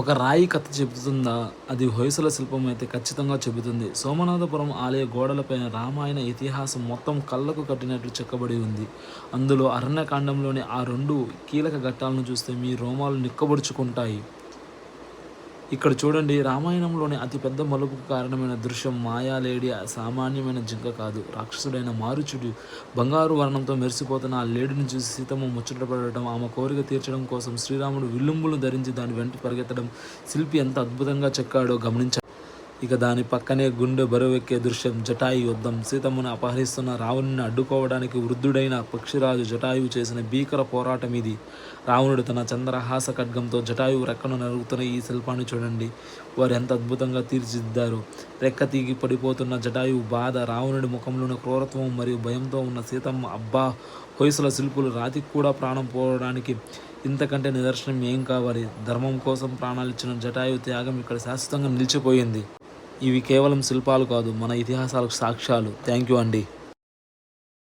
ఒక రాయి కథ చెబుతుందా? అది హొయసల శిల్పం అయితే ఖచ్చితంగా చెబుతుంది. సోమనాథపురం ఆలయ గోడలపైన రామాయణ ఇతిహాసం మొత్తం కళ్ళకు కట్టినట్లు చెక్కబడి ఉంది. అందులో అరణ్యకాండంలోని ఆ రెండు కీలక ఘట్టాలను చూస్తే మీ రోమాలు నిక్కబడుచుకుంటాయి. ఇక్కడ చూడండి రామాయణంలోని అతిపెద్ద మలుపుకు కారణమైన దృశ్యం మాయాలేడి సామాన్యమైన జింక కాదు. రాక్షసుడైన మారుచుడు బంగారు వర్ణంతో మెరిసిపోతున్న ఆ లేడిని చూసి సీతమ్మ ముచ్చటపడటం ఆమె కోరిక తీర్చడం కోసం శ్రీరాముడు విల్లుంబులు ధరించి దాని వెంట పరిగెత్తడం శిల్పి ఎంత అద్భుతంగా చెక్కాడో గమనించారు ఇక దాని పక్కనే గుండె బరువెక్కే దృశ్యం. జటాయు యుద్ధం. సీతమ్మను అపహరిస్తున్న రావణుని అడ్డుకోవడానికి వృద్ధుడైన పక్షిరాజు జటాయువు చేసిన భీకర పోరాటం ఇది. రావణుడు తన చంద్రహాస ఖడ్గంతో జటాయువు రెక్కను నరుగుతున్న ఈ శిల్పాన్ని చూడండి. వారు ఎంత అద్భుతంగా తీర్చిదిద్దారు. రెక్క తీగి పడిపోతున్న జటాయువు బాధ రావణుడి ముఖంలోని క్రూరత్వం మరియు భయంతో ఉన్న సీతమ్మ అబ్బా! హొయసల శిల్పులు రాతికి కూడా ప్రాణం పోవడానికి ఇంతకంటే నిదర్శనం ఏం కావాలి? ధర్మం కోసం ప్రాణాలు ఇచ్చిన జటాయు త్యాగం ఇక్కడ శాశ్వతంగా నిలిచిపోయింది. ఇవి కేవలం శిల్పాలు కాదు మన ఇతిహాసాలకు సాక్ష్యాలు. థ్యాంక్ యూ అండి.